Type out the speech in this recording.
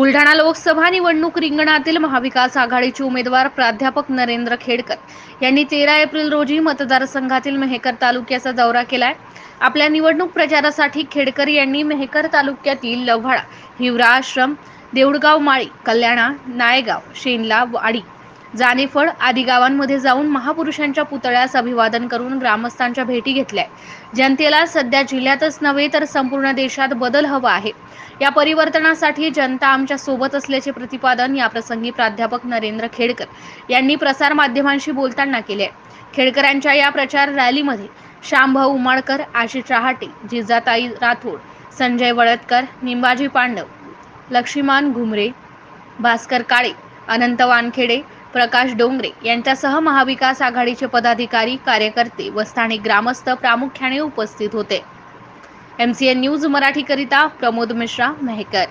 बुलढाणा लोकसभा निवडणूक रिंगणातील महाविकास आघाडीचे उमेदवार प्राध्यापक नरेंद्र खेडकर यांनी तेरा एप्रिल रोजी मतदारसंघातील मेहकर तालुक्याचा दौरा केलाय. आपल्या निवडणूक प्रचारासाठी खेडकर यांनी मेहकर तालुक्यातील लव्हाळा हिवरा आश्रम देऊळगाव माळी कल्याणा नायगाव शेनला वाडी जानेफळ आदी गावांमध्ये जाऊन महापुरुषांच्या पुतळ्यास अभिवादन करून ग्रामस्थांच्या भेटी घेतल्या. जनतेला सध्या जिल्ह्यातच नव्हे तर संपूर्ण देशात बदल हवा आहे. या परिवर्तनासाठी जनता आमच्यासोबत असल्याचे प्रतिपादन याप्रसंगी प्राध्यापक नरेंद्र खेडकर यांनी प्रसार माध्यमांशी बोलताना केले. खेडकरांच्या या प्रचार रॅलीमध्ये श्यामभाऊ उमाळकर आशिष चहाटे जिजाताई राठोड संजय वळतकर निंबाजी पांडव लक्ष्मीमान घुमरे भास्कर काळे अनंत वानखेडे प्रकाश डोंगरे यांच्यासह महाविकास आघाडीचे पदाधिकारी कार्यकर्ते व स्थानिक ग्रामस्थ प्रामुख्याने उपस्थित होते. एमसीएन न्यूज मराठीकरिता प्रमोद मिश्रा मेहकर.